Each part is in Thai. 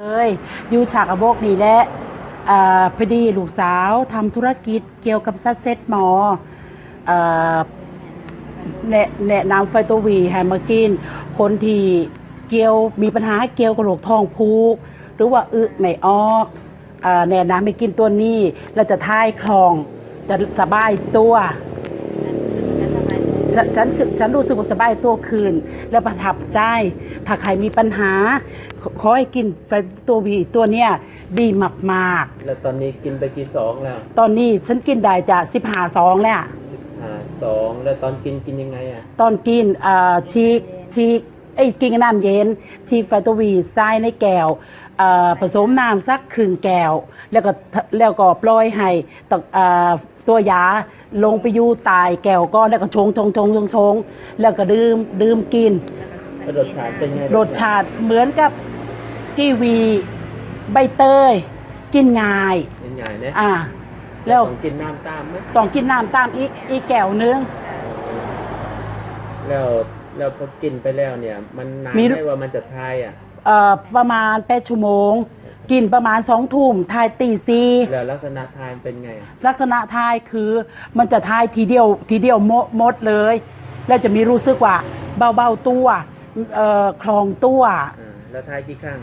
เอ้ยอยู่ฉากอโบกนี่แหละอ่าพอดีลูกสาวทำธุรกิจเกี่ยวกับซัดเซ็ตหมออ่าแนะแนะนำไฟโตวีให้มากิน คนที่เกี่ยวมีปัญหาเกี่ยวกับโรคท้องผูก หรือว่าอึไม่ออกอาแนะนำให้กินตัวนี้ แล้วจะทายคลองจะสบายตัว ฉันฉันฉันรู้สึกว่าสบายตัวคืน และประทับใจ ถ้าใครมีปัญหา ขอขอให้กินไปตัววีตัวเนี้ยดีมากแล้วตอนนี้กินไปกี่สองแล้วๆ ตอนนี้ฉันกินได้จะสิบหาซองแล้ว อ่าสองแล้วตอนกินกินยังไงอะตอนกินอ่าชีกชีกไอ้ยกินกับน้ำเย็นชีกไฟตัววีใส่ในแก้วอ่าผสมน้ำสักครึ่งแก้ว แล้วก็แล้วก็ปล่อยให้ตกอ่า ตัวยาลงไปอยู่ตายแก้วก้อนแล้วก็ชงชงชงชงชงแล้วก็ดื่มดื่มกินแล้วรสชาติเป็นไงรสชาติเหมือนกับกีวีใบเตย กินง่ายเป็นไงเนี่ยอ่า แล้วต้องกินน้ำตามไหมต้องกินน้ำตามอีกอีกแก้วนึงแล้วแล้วพอกินไปแล้วเนี่ย มันนานมีไหมว่ามันจะทายอะเอ่อประมาณแปดชั่วโมง กินประมาณสองทุ่มทายตีซีแล้วลักษณะทายมันเป็นไง ลักษณะทายคือมันจะทายทีเดียวทีเดียวหมดหมดเลย แล้วจะมีรู้สึกว่าเบาๆตัวเอ่อคลองตัวอ่าแล้วทายกี่ครั้ง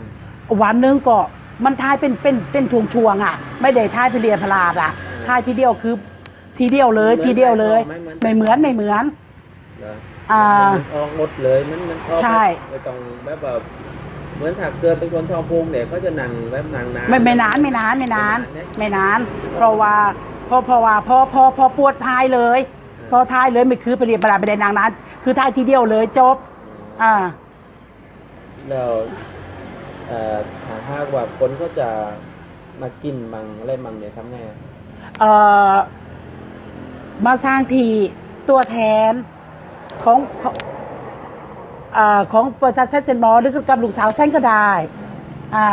วันหนึงก็มันทายเป็นเป็นเป็นช่วงช่วงๆอะ ไม่ได้ทายเป็นเรียพลาดอะทายทีเดียวคือ ทีเดียวเลยทีเดียวเลย ไม่เหมือนไม่เหมือนเหรออ่ามันออกหมดเลยมันมันออกใช่ไม่ต้องแบบแบบ เหมือนถ้าเกิดเป็นคนทองพุงเนี่ยเขาจะนั่งแบบนั่งนานไม่ไม่นานไม่นานไม่นานเนี่ยไม่นาน เพราะว่าเพราะเพราะว่าพอพอพอปวดทายเลย พอทายเลยไม่คือไปเรียนประดาไปได้นางนั้น คือทายทีเดียวเลยจบ อ่าแล้วเอ่อถ้าหากว่าคนก็จะมากินมังอะไรมังเนี่ยทำไงอะเอ่อมาสร้างทีตัวแทนของข องเอ่อของบริษัทเซนเซนมอหรือกับลูกสาวฉันก็ได้ อ่า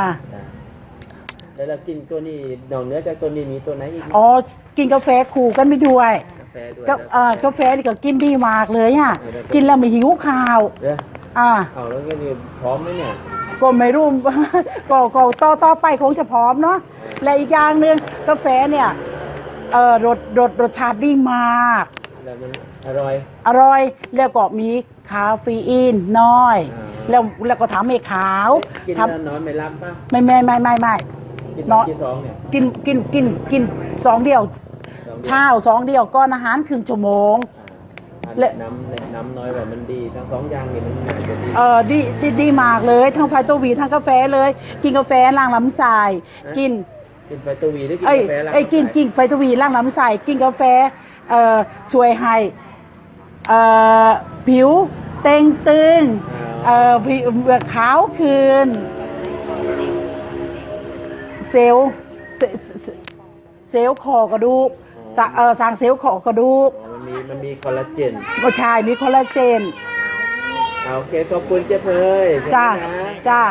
แล้วเรากินตัวนี้นอกเหนือจากตัวนี้มีตัวไหนอีกไหมอ๋อ กินกาแฟคู่กันไปด้วยกาแฟด้วยก็เอ่อกาแฟนี่ก็กินดีมากเลยอะกินแล้วไม่หิวข้าว เดี๋ยวอ่า เอาแล้วก็นี่พร้อมไหมเนี่ย ก็ไม่รู้ ก็ก็ต่อต่อไปคงจะพร้อมเนาะและอีกอย่างหนึ่งกาแฟเนี่ยเออรสรสรสชาติดีมาก แล้วมันอร่อย อร่อยแล้วก็มีคาเฟอีนน้อย อ่า แล้วแล้วก็ทำให้ขาวกินทแล้วนอนไม่หลับป่ะำไม่ไม่ไม่ไม่ไม่ กินนอนกี่ซองเนี่ยกินกินกินกินสองเดียวซองดียวเช้าสองเดียวก้อนอาหารครึ่งชั่วโมง อ่าและ น้ำเนี่ยน้ำน้อยว่ามันดีทั้งสองอย่างนี่มันน่าจะดี เออดีดีดีมากเลยทั้งไฟตัวหวีทั้งกาแฟเลย กินกาแฟล้างลำไส้กิน กินไฟตัววีหรือกินเอ้ยกาแฟล่ะเอ้ยกินกินไฟทวีร่างลำไส้กินกาแฟเอ่อ ช่วยให้เอ่อผิวเต่งตึงเอ่อผิวขาวคืน เซลล์เซเซเซลล์คอกระดูกสร้างเอ่อสร้างเซลล์คอกระดูกอ๋อมันมีมันมีคอลลาเจนก็ใช่มีคอลลาเจนเอาโอเค ขอบคุณเจ้าเพยจ้าขอบคุณนะจ้า